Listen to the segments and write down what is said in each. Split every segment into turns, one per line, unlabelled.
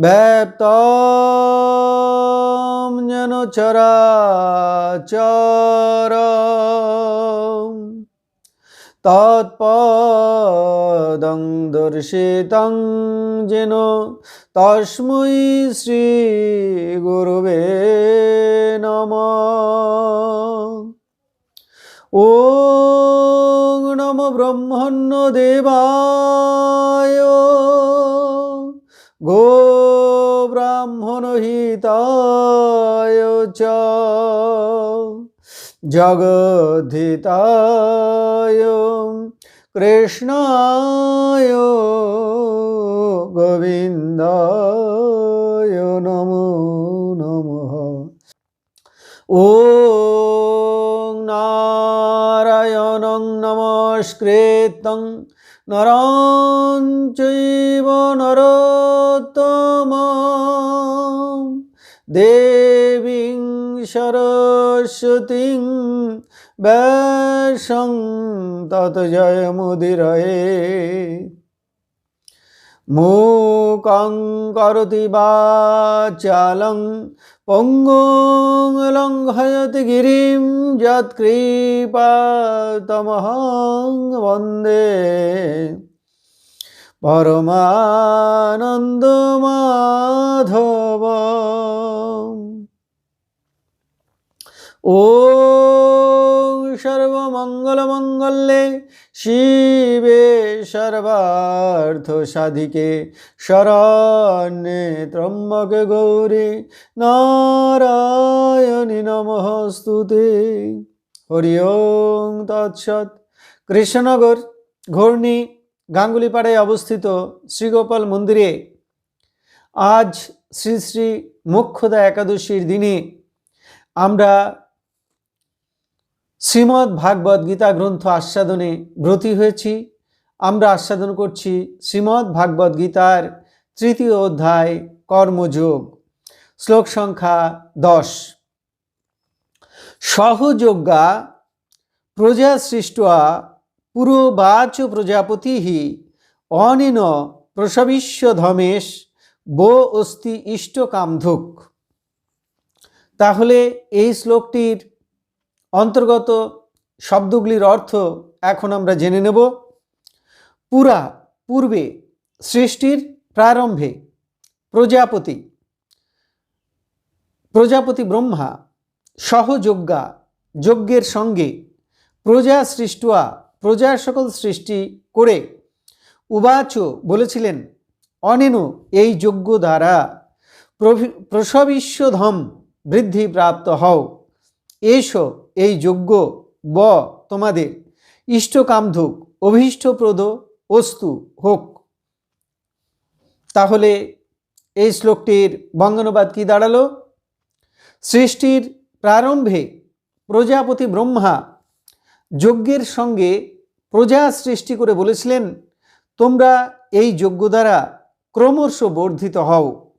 ব্যাপ্তম যেন চরাচর। তৎপদং দর্শিতং যেন তস্মৈ শ্রী গুরুবে নম। ও নম ব্রহ্মণ্য দেবায়। গো জনহিতায় জগদ্ধিতায় কৃষ্ণায় গোবিন্দায় নমো নমঃ। ও নারায়ণং নমস্কৃতং নরঞ্চৈব নরোত্তমা। দেবীং সরস্বতী ব্যাসং তত জয় মুদির মুকং করতি বাচালং পঙ্গুং লঙ্ঘয়তি গিরিম যৎকৃপাতমহং বন্দে। পরমানন্দ মাধব। ॐ सर्वमङ्गलमङ्गल्ये शिवे सर्वार्थसाधिके शरण्ये त्र्यम्बके गौरी নারায়ণী নমস্তুতে হরি ওং তৎসৎ কৃষ্ণনগর ঘূর্ণি গাঙ্গুলিপাড়ায় অবস্থিত শ্রীগোপাল মন্দিরে আজ শ্রী শ্রী মোক্ষদা একাদশীর দিনে আমরা শ্রীমদ্ ভাগবত গীতা গ্রন্থ আস্বাদনে ব্রতী হয়েছি। আমরা আস্বাদন করছি শ্রীমদ্ ভাগবত গীতার তৃতীয় অধ্যায়, কর্মযোগ, শ্লোক সংখ্যা দশ। সহযোগ্যা প্রজা সৃষ্টা পুরোবাচ প্রজাপতি অনিন প্রসবিষ্য ধমেশ বো অস্তি ইষ্টকামধুক তাহলে এই শ্লোকটির অন্তর্গত শব্দগুলির অর্থ এখন আমরা জেনে নেব। পুরা পূর্বে সৃষ্টির প্রারম্ভে প্রজাপতি প্রজাপতি ব্রহ্মা সহযোগ্যা যজ্ঞের সঙ্গে প্রজা সৃষ্টা প্রজা সকল সৃষ্টি করে উবাচ বলেছিলেন, অনেন এই যজ্ঞ দ্বারা প্রসবিশ্বধম বৃদ্ধি প্রাপ্ত হও। এসো এই যজ্ঞ ব তোমাদের। ইষ্টকামধুক, অভীষ্টপ্রদ অস্তু হোক। তাহলে এই শ্লোকটির বঙ্গানুবাদ কি দাঁড়াল? সৃষ্টির প্রারম্ভে প্রজাপতি ব্রহ্মা যজ্ঞের সঙ্গে প্রজা সৃষ্টি করে বলেছিলেন, তোমরা এই যজ্ঞ দ্বারা ক্রমশ বর্ধিত হও।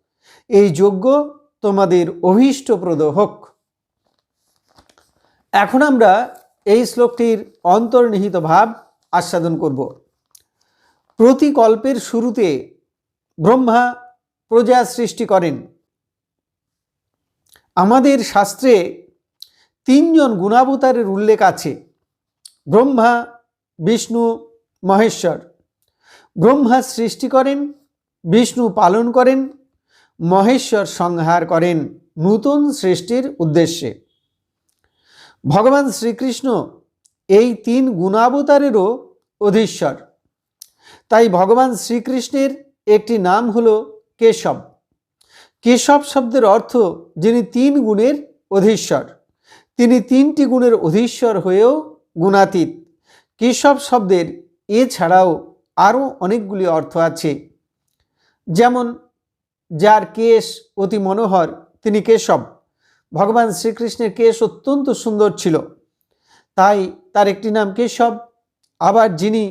এই যজ্ঞ তোমাদের অভীষ্টপ্রদ হোক। এখন আমরা এই শ্লোকটির অন্তর্নিহিত ভাব আস্বাদন করব। প্রতি কল্পের শুরুতে ব্রহ্মা প্রজা সৃষ্টি করেন। আমাদের শাস্ত্রে তিনজন গুণাবতারের উল্লেখ আছে, ব্রহ্মা, বিষ্ণু, মহেশ্বর। ব্রহ্মা সৃষ্টি করেন, বিষ্ণু পালন করেন, মহেশ্বর সংহার করেন নূতন সৃষ্টির উদ্দেশ্যে। ভগবান শ্রীকৃষ্ণ এই তিন গুণাবতারেরও অধীশ্বর। তাই ভগবান শ্রীকৃষ্ণের একটি নাম হল কেশব। কেশব শব্দের অর্থ যিনি তিন গুণের অধীশ্বর। তিনি তিনটি গুণের অধীশ্বর হয়েও গুণাতীত। কেশব শব্দের এছাড়াও আরও অনেকগুলি অর্থ আছে। যেমন, যার কেশ অতি মনোহর, তিনি কেশব। ভগবান শ্রীকৃষ্ণের কেশ অত্যন্ত সুন্দর ছিল। তাই তার একটি নাম কেশব, আবার যিনি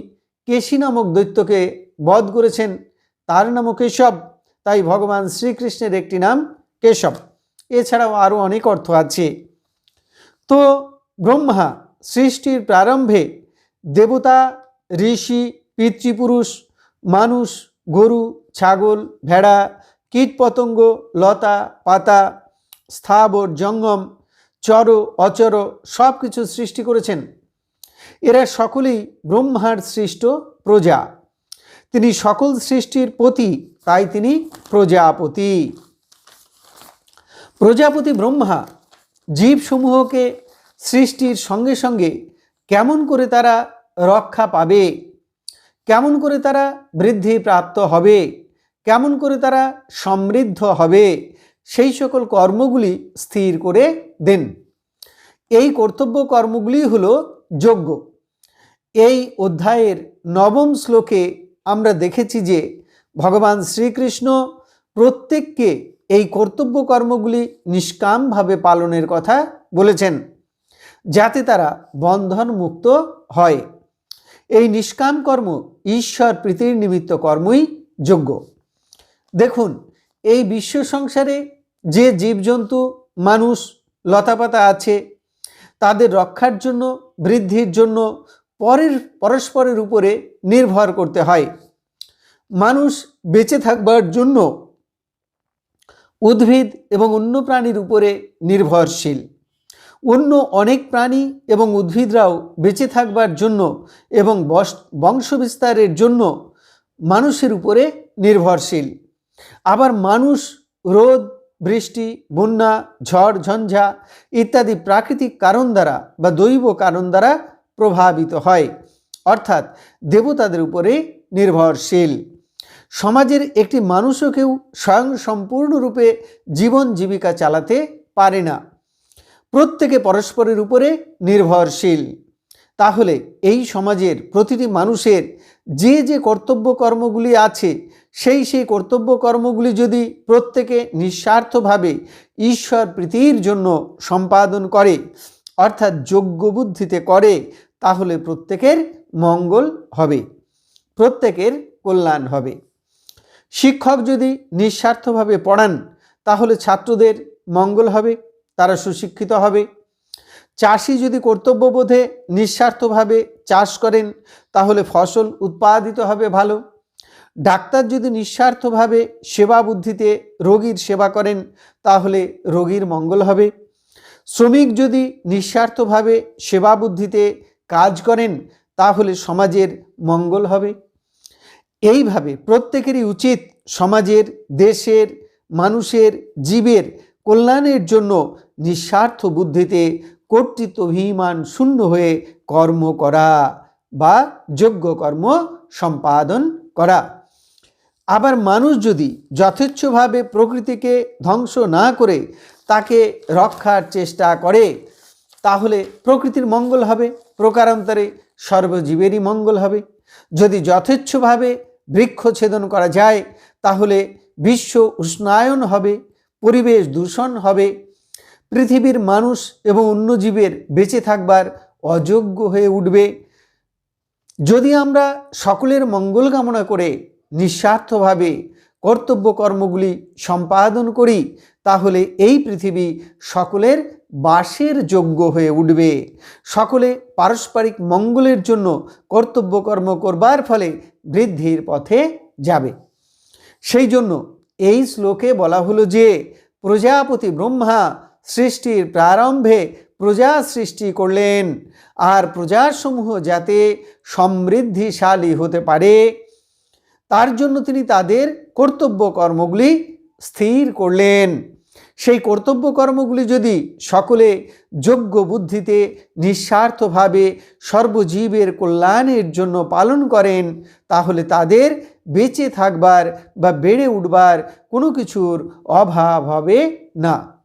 কেশী নামক দৈত্যকে বধ করেছেন, তার নামও কেশব। তাই ভগবান শ্রীকৃষ্ণের একটি নাম কেশব। এছাড়াও আরও অনেক অর্থ আছে। তো ব্রহ্মা সৃষ্টির প্রারম্ভে দেবতা, ঋষি, পিতৃপুরুষ, মানুষ, গরু, ছাগল, ভেড়া, কীটপতঙ্গ, লতা, পাতা স্থাবর, জঙ্গম, চর, অচর সব কিছু সৃষ্টি করেছেন। এরা সকলেই ব্রহ্মার সৃষ্ট প্রজা। তিনি সকল সৃষ্টির পতি, তাই তিনি প্রজাপতি। প্রজাপতি ব্রহ্মা জীবসমূহকে সৃষ্টির সঙ্গে সঙ্গে কেমন করে তারা রক্ষা পাবে, কেমন করে তারা বৃদ্ধি প্রাপ্ত হবে, কেমন করে তারা সমৃদ্ধ হবে সেই সকল কর্মগুলি স্থির করে দেন। এই কর্তব্য কর্মগুলি হল যোগ্য এই অধ্যায়ের নবম শ্লোকে আমরা দেখেছি যে ভগবান শ্রীকৃষ্ণ প্রত্যেককে এই কর্তব্য কর্মগুলি নিষ্কামভাবে পালনের কথা বলেছেন, যাতে তারা বন্ধন মুক্ত হয়। এই নিষ্কাম কর্ম ঈশ্বর প্রীতির নিমিত্ত কর্মই যোগ্য দেখুন, এই বিশ্ব সংসারে যে জীবজন্তু মানুষ লতাপাতা আছে, তাদের রক্ষার জন্য, বৃদ্ধির জন্য, পরের, পরস্পরের উপরে নির্ভর করতে হয়। মানুষ বেঁচে থাকবার জন্য উদ্ভিদ এবং অন্য প্রাণীর উপরে নির্ভরশীল। অন্য অনেক প্রাণী এবং উদ্ভিদরাও বেঁচে থাকবার জন্য এবং বংশ বিস্তারের জন্য মানুষের উপরে নির্ভরশীল। আবার মানুষ রোদ বৃষ্টি, বন্যা, ঝড়, ঝঞ্ঝা ইত্যাদি প্রাকৃতিক কারণ দ্বারা বা দৈব কারণ দ্বারা প্রভাবিত হয়। অর্থাৎ দেবতাদের উপরে নির্ভরশীল। সমাজের একটি মানুষও কেউ স্বয়ং সম্পূর্ণরূপে জীবন জীবিকা চালাতে পারে না। প্রত্যেকে পরস্পরের উপরে নির্ভরশীল। তাহলে এই সমাজের প্রতিটি মানুষের যে যে কর্তব্য কর্মগুলি আছে, সেই সেই কর্তব্য কর্মগুলি যদি প্রত্যেকে নিঃস্বার্থভাবে ঈশ্বর প্রীতির জন্য সম্পাদন করে, অর্থাৎ যোগ্য বুদ্ধিতে করে, তাহলে প্রত্যেকের মঙ্গল হবে, প্রত্যেকের কল্যাণ হবে। শিক্ষক যদি নিঃস্বার্থভাবে পড়ান, তাহলে ছাত্রদের মঙ্গল হবে, তারা সুশিক্ষিত হবে চাষি যদি কর্তব্যবোধে নিঃস্বার্থভাবে চাষ করেন, তাহলে ফসল উৎপাদিত হবে ভালো। ডাক্তার যদি নিঃস্বার্থভাবে সেবা বুদ্ধিতে রোগীর সেবা করেন, তাহলে রোগীর মঙ্গল হবে। শ্রমিক যদি নিঃস্বার্থভাবে সেবা বুদ্ধিতে কাজ করেন, তাহলে সমাজের মঙ্গল হবে। এইভাবে প্রত্যেকেরই উচিত সমাজের, দেশের, মানুষের, জীবের কল্যাণের জন্য নিঃস্বার্থ বুদ্ধিতে কর্তৃত্ব অভিমান শূন্য হয়ে কর্ম করা বা যোগ্য কর্ম সম্পাদন করা। আবার মানুষ যদি যথেচ্ছভাবে প্রকৃতিকে ধ্বংস না করে তাকে রক্ষার চেষ্টা করে, তাহলে প্রকৃতির মঙ্গল হবে, প্রকারান্তরে সর্বজীবেরই মঙ্গল হবে। যদি যথেচ্ছভাবে বৃক্ষ ছেদন করা যায়, তাহলে বিশ্ব উষ্ণায়ন হবে, পরিবেশ দূষণ হবে পৃথিবীর মানুষ এবং অন্য জীবের বেঁচে থাকবার অযোগ্য হয়ে উঠবে। যদি আমরা সকলের মঙ্গল কামনা করে নিঃস্বার্থভাবে কর্তব্য কর্মগুলি সম্পাদন করি, তাহলে এই পৃথিবী সকলের বাসের যোগ্য হয়ে উঠবে। সকলে পারস্পরিক মঙ্গলের জন্য কর্তব্য কর্ম করবার ফলে বৃদ্ধির পথে যাবে। সেই জন্য এই শ্লোকে বলা হলো যে, প্রজাপতি ব্রহ্মা সৃষ্টির প্রারম্ভে প্রজা সৃষ্টি করলেন। আর প্রজাসমূহ যাতে সমৃদ্ধিশালী হতে পারে, তার জন্য তিনি তাদের কর্তব্য কর্মগুলি স্থির করলেন। সেই কর্তব্য কর্মগুলি যদি সকলে যোগ্য বুদ্ধিতে নিঃস্বার্থভাবে সর্বজীবের কল্যাণের জন্য পালন করেন, তাহলে তাদের বেঁচে থাকবার বা বেড়ে উঠবার কোনো কিছুর অভাব হবে না।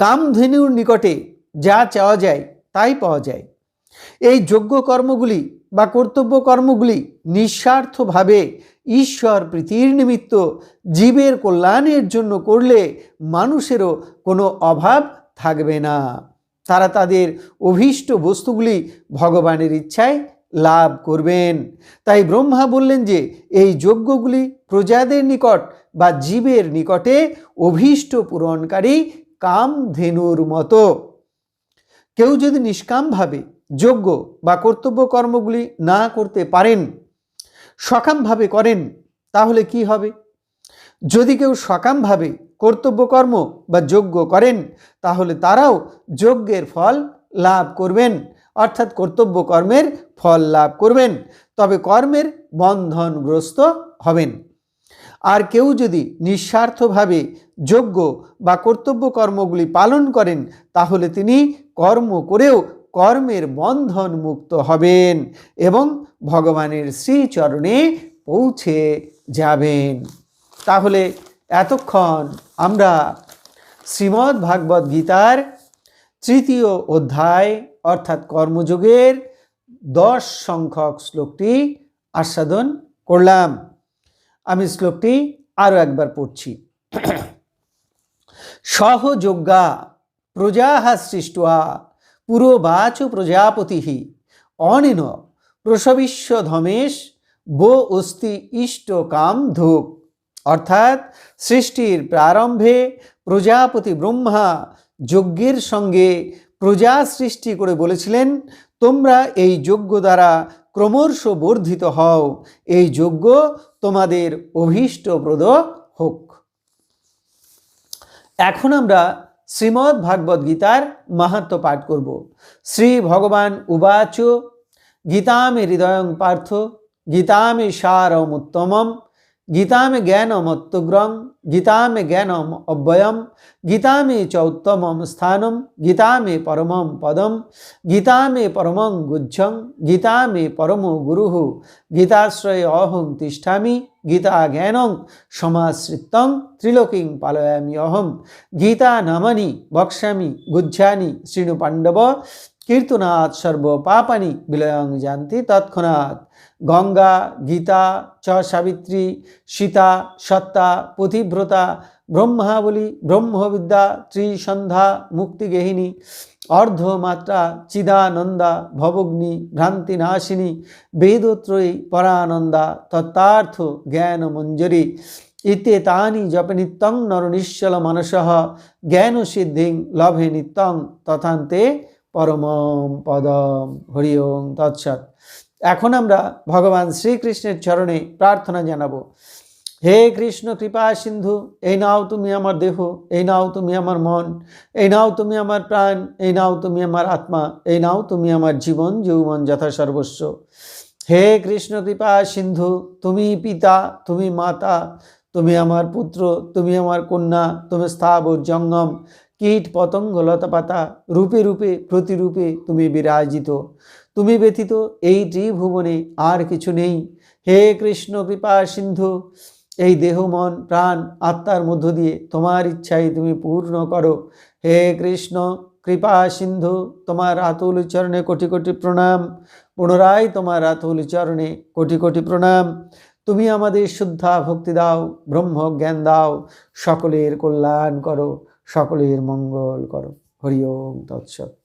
কামধেনুর নিকটে যা চাওয়া যায়, তাই পাওয়া যায়। এই যোগ্য কর্মগুলি বা কর্তব্য কর্মগুলি নিঃস্বার্থভাবে ঈশ্বর প্রীতির নিমিত্ত জীবের কল্যাণের জন্য করলে মানুষেরও কোনো অভাব থাকবে না। তারা তাদের অভীষ্ট বস্তুগুলি ভগবানের ইচ্ছায় লাভ করবেন। তাই ব্রহ্মা বললেন যে, এই যজ্ঞগুলি প্রজাদের নিকট বা জীবের নিকটে অভীষ্ট পূরণকারী কামধেনুর মতো। কেউ যদি নিষ্কামভাবে যোগ্য বা কর্তব্য কর্মগুলি না করতে পারেন, সকামভাবে করেন, তাহলে কি হবে? যদি কেউ সকামভাবে কর্তব্য কর্ম বা যোগ্য করেন, তাহলে তারাও যজ্ঞের ফল লাভ করবেন, অর্থাৎ কর্তব্য কর্মের ফল লাভ করবেন। তবে কর্মের বন্ধনগ্রস্ত হবেন। আর কেউ যদি নিঃস্বার্থভাবে যোগ্য বা কর্তব্য কর্মগুলি পালন করেন, তাহলে তিনি কর্ম করেও কর্মের বন্ধন মুক্ত হবেন এবং ভগবানের শ্রীচরণে পৌঁছে যাবেন। তাহলে এতক্ষণ আমরা শ্রীমদ্ ভাগবত গীতার তৃতীয় অধ্যায়, অর্থাৎ কর্মযোগের দশ সংখ্যক শ্লোকটি আস্বাদন করলাম। আমি শ্লোকটি আরও একবার পড়ছি। সহযোগ্যা প্রজা সৃষ্টা পুরোবাচ প্রজাপতি অনিন প্রসবিশ্ব ধমেশ বো অস্তি ইষ্ট কাম ধূপ অর্থাৎ সৃষ্টির প্রারম্ভে প্রজাপতি ব্রহ্মা যজ্ঞের সঙ্গে প্রজা সৃষ্টি করে বলেছিলেন, তোমরা এই যজ্ঞ দ্বারা ক্রমশ বর্ধিত হও। এই যজ্ঞ তোমাদের অভীষ্টপ্রদ হোক। এখন আমরা শ্রীমদ্ ভাগবত গীতার মাহাত্ম পাঠ করব। শ্রী ভগবান উবাচ, গীতামে হৃদয়ং পার্থ, গীতামে সারমুত্তমম গীতামে জ্ঞানমত্তগ্রং গীতামে জ্ঞানম অব্যয়ম গীতামে চ উত্তমম স্থানম গীতামে পরমম পদম গীতামে পরমং গুজ্জং গীতামে পরম গুরু গীতাশ্রয়ে অহং তিষ্ঠামি গীতা জ্ঞানং সমাশ্রিতং ত্রিলোকিং পালয়ামি অহম গীতা নামানি বক্ষ্যামি গুজ্জানি শ্রীণু পাণ্ডব কীর্তনাথ সর্ব পাপানি বিলয়ং জানতি তৎক্ষণাৎ গঙ্গা, গীতা, চ সাবিত্রী, সীতা, সত্তা পতিব্রতা ব্রহ্মাবলী, ব্রহ্মবিদ্যা, ত্রিসন্ধ্যা মুক্তিগেহিনী অর্ধমাত্রা, চিদানন্দা, ভবগ্নি, ভ্রান্তিনাশিনী, বেদত্রয়ী, পরানন্দা, তত্ত্বার্থ জ্ঞান মঞ্জরি ইতে তানি জপে নিত্যং নর নিশ্চল মনস, জ্ঞান সিদ্ধিং লভে নিত্যং, তথান্তে পরম পদম। হরি ওং তৎসৎ। এখন আমরা ভগবান শ্রীকৃষ্ণের চরণে প্রার্থনা জানাব। হে কৃষ্ণ, কৃপা সিন্ধু, এই নাও তুমি আমার দেহ, এই নাও তুমি আমার মন, এই নাও তুমি আমার প্রাণ, এই নাও তুমি আমার আত্মা, এই নাও তুমি আমার জীবন, যৌবন যথা সর্বস্ব। হে কৃষ্ণ, কৃপা সিন্ধু, তুমি পিতা, তুমি মাতা, তুমি আমার পুত্র, তুমি আমার কন্যা, তুমি স্থাবর জঙ্গম, কীট পতঙ্গ লতাপাতা, রূপে রূপে, প্রতিরূপে তুমি বিরাজিত। তুমি ব্যতীত এই ত্রিভুবনে আর কিছু নেই। হে কৃষ্ণ, কৃপা, সিন্ধু, এই দেহ, মন, প্রাণ, আত্মার মধ্য দিয়ে তোমার ইচ্ছাই তুমি পূর্ণ করো। হে কৃষ্ণ, কৃপা, সিন্ধু, তোমার আতুল চরণে কোটি কোটি প্রণাম। পুনরায় তোমার আতুল চরণে কোটি কোটি প্রণাম। তুমি আমাদের শুদ্ধা ভক্তি দাও, ব্রহ্ম জ্ঞান দাও, সকলের কল্যাণ করো, সকলের মঙ্গল করো। হরি ওম, তৎসৎ।